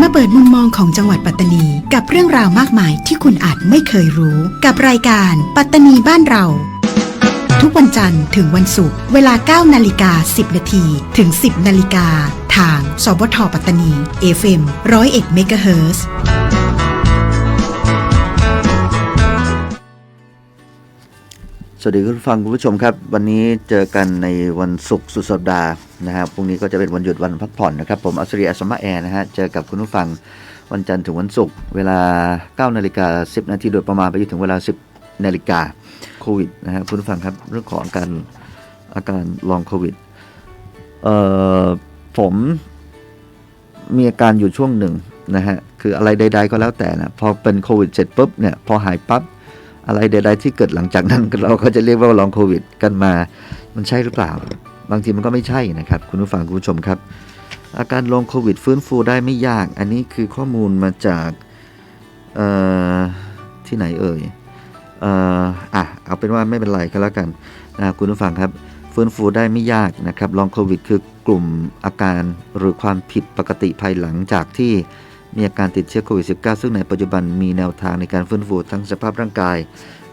มาเปิดมุมมองของจังหวัดปัตตานี กับเรื่องราวมากมายที่คุณอาจไม่เคยรู้ กับรายการปัตตานีบ้านเรา ทุกวันจันทร์ถึงวันศุกร์เวลา 9 นาฬิกา 10 นาทีถึง 10 นาฬิกา ทาง สบทปัตตานี FM 101เมกะเฮิร์สวัสดีคุณฟังคุณผู้ชมครับ วันนี้เจอกันในวันศุกร์สุดสัปดาห์ นะครับพรุ่งนี้ก็จะเป็นวันหยุดวันพักผ่อนนะครับ ผมอัศรีอัสมาแอร์นะฮะเจอกับคุณผู้ฟังวันจันทร์ถึงวันศุกร์เวลา9นาฬิกา10 นาทีโดยประมาณไปจนถึงเวลา 10 นาฬิกาโควิดนะฮะคุณผู้ฟังครับเรื่องของอาการอาการลองโควิดเอ่อผมมีอาการอยู่ช่วงหนึ่งนะฮะคืออะไรใด ๆ ก็แล้วแต่นะพอเป็นโควิดเสร็จปุ๊บเนี่ยพอหายปั๊บอะไรใด ๆ ที่เกิดหลังจากนั้นเราก็จะเรียกว่าลองโควิด กันมา มันใช่หรือเปล่า บางทีมันก็ไม่ใช่นะครับ คุณผู้ฟังคุณผู้ชมครับ อาการลงโควิดฟื้นฟูได้ไม่ยาก อันนี้คือข้อมูลมาจากที่ไหนเอ่ยเอ่ออะเอาเป็นว่าไม่เป็นไรก็แล้วกันนะคุณผู้ฟังครับฟื้นฟูได้ไม่ยากนะครับลองโควิดคือกลุ่มอาการหรือความผิดปกติภายหลังจากที่มีอาการติดเชื้อโควิด -19 ซึ่งในปัจจุบันมีแนวทางในการฟื้นฟูทั้งสภาพร่างกาย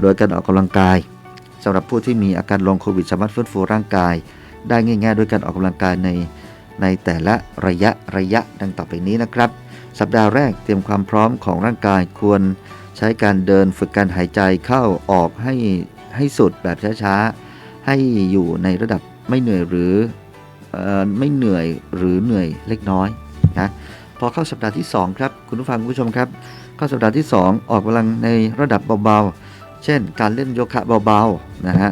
โดยการออกกำลังกายสำหรับผู้ที่มีอาการลองโควิด สามารถฟื้นฟูร่างกาย ได้ง่ายๆด้วยการออกกำลังกายในในแต่ละระยะระยะดังต่อไปนี้นะครับ สัปดาห์แรกเตรียมความพร้อมของร่างกายควรใช้การเดินฝึกการหายใจเข้าออกให้ให้สุดแบบช้าๆ ให้อยู่ในระดับไม่เหนื่อยหรือออไม่เหนื่อยหรือเหนื่อยเล็กน้อยนะพอเข้าสัปดาห์ที่ 2 ครับคุณผู้ฟังคุณผู้ชมครับ เข้าสัปดาห์ที่ 2 ออกกำลังในระดับเบาๆ เช่น การเล่นโยคะเบาๆนะฮะ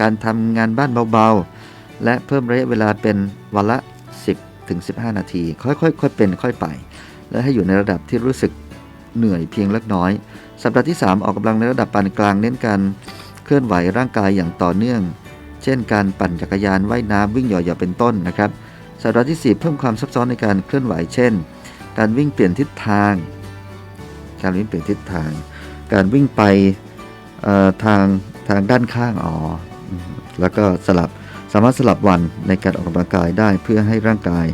การทำงานบ้านเบาๆ และเพิ่มระยะเวลาเป็นวันละ 10ถึง15 นาที ค่อยๆค่อยเป็นค่อยไป และให้อยู่ในระดับที่รู้สึกเหนื่อยเพียงเล็กน้อย สัปดาห์ที่ 3 ออกกำลังในระดับปานกลางเน้นการเคลื่อนไหวร่างกายอย่างต่อเนื่อง เช่น การปั่นจักรยานว่ายน้ำวิ่งหยาะๆเป็นต้นนะครับ สัปดาห์ที่ 4 เพิ่มความซับซ้อนในการเคลื่อนไหว เช่น การวิ่งเปลี่ยนทิศทาง การวิ่งเปลี่ยนทิศทาง การวิ่งไปทางทางด้านข้างอ๋อแล้วก็สลับามารถสลับวันในการออกกำลังกายได้เพื่อให้ร่างกาย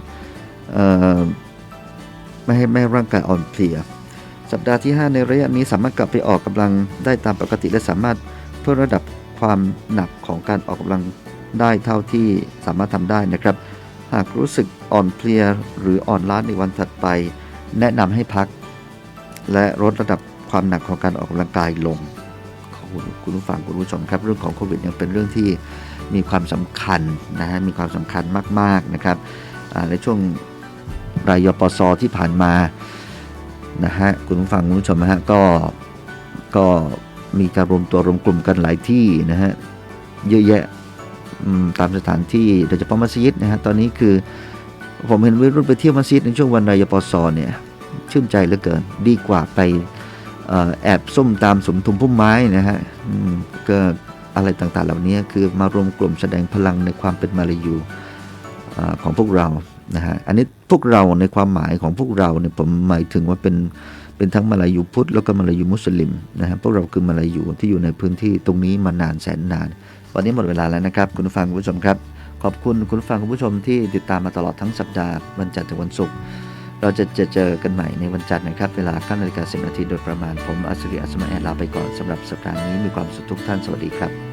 ไม่ให้ไม่ให้ร่างกายอ่อนเพลีย สัปดาห์ที่ 5 ในระยะนี้สามารถกลับไปออกกำลังได้ตามปกติ และสามารถเพิ่มระดับความหนักของการออกกำลังได้เท่าที่สามารถทำได้นะครับ หากรู้สึกอ่อนเพลียหรืออ่อนล้าในวันถัดไป แนะนำให้พัก และลดระดับความหนักของการออกกำลังกายลงขอบคุณคุณผู้ฟังคุณผู้ชมครับ เรื่องของโควิดยังเป็นเรื่องที่ มีความสำคัญนะฮะมีความสำคัญมากๆนะครับในช่วงรายยปสที่ผ่านมานะฮะคุณผู้ฟังคุณผู้ชมนะฮะก็ก็มีการรวมตัวรวมกลุ่มกันหลายที่นะฮะเยอะแยะตามสถานที่โดยเฉพาะมัสยิดนะฮะตอนนี้คือผมเห็นวัยรุ่นไปเที่ยวมัสยิดในช่วงวันรายปสเนี่ยชื่นใจเหลือเกินดีกว่าไปแอบส้มตามสมทุมพุ่มไม้นะฮะก็ อะไรต่างๆ เหล่านี้คือมารวมกลุ่มแสดงพลังในความเป็นมาลายูอของพวกเรานะฮะอันนี้พวกเราในความหมายของพวกเราเนี่ยผมหมายถึงว่าเป็นเป็นทั้งมาลายูพุทธแล้วก็มาลายูมุสลิมนะฮะพวกเราคือมาลายูที่อยู่ในพื้นที่ตรงนี้มานานแสนนาน วันนี้หมดเวลาแล้วนะครับ คุณผู้ฟังคุณผู้ชมครับ ขอบคุณคุณผู้ฟังคุณผู้ชมที่ติดตามมาตลอดทั้งสัปดาห์วันจันทร์ถึงวันศุกร์ เราจะจะเจอกันใหม่ในวันจันทร์นะครับ เวลา9นาฬิกา10นาทีโดยประมาณผมอัศริอัศมาแอดลาไปก่อนสำหรับสัปดาห์นี้มีความสุขทุกท่านสวัสดีครับ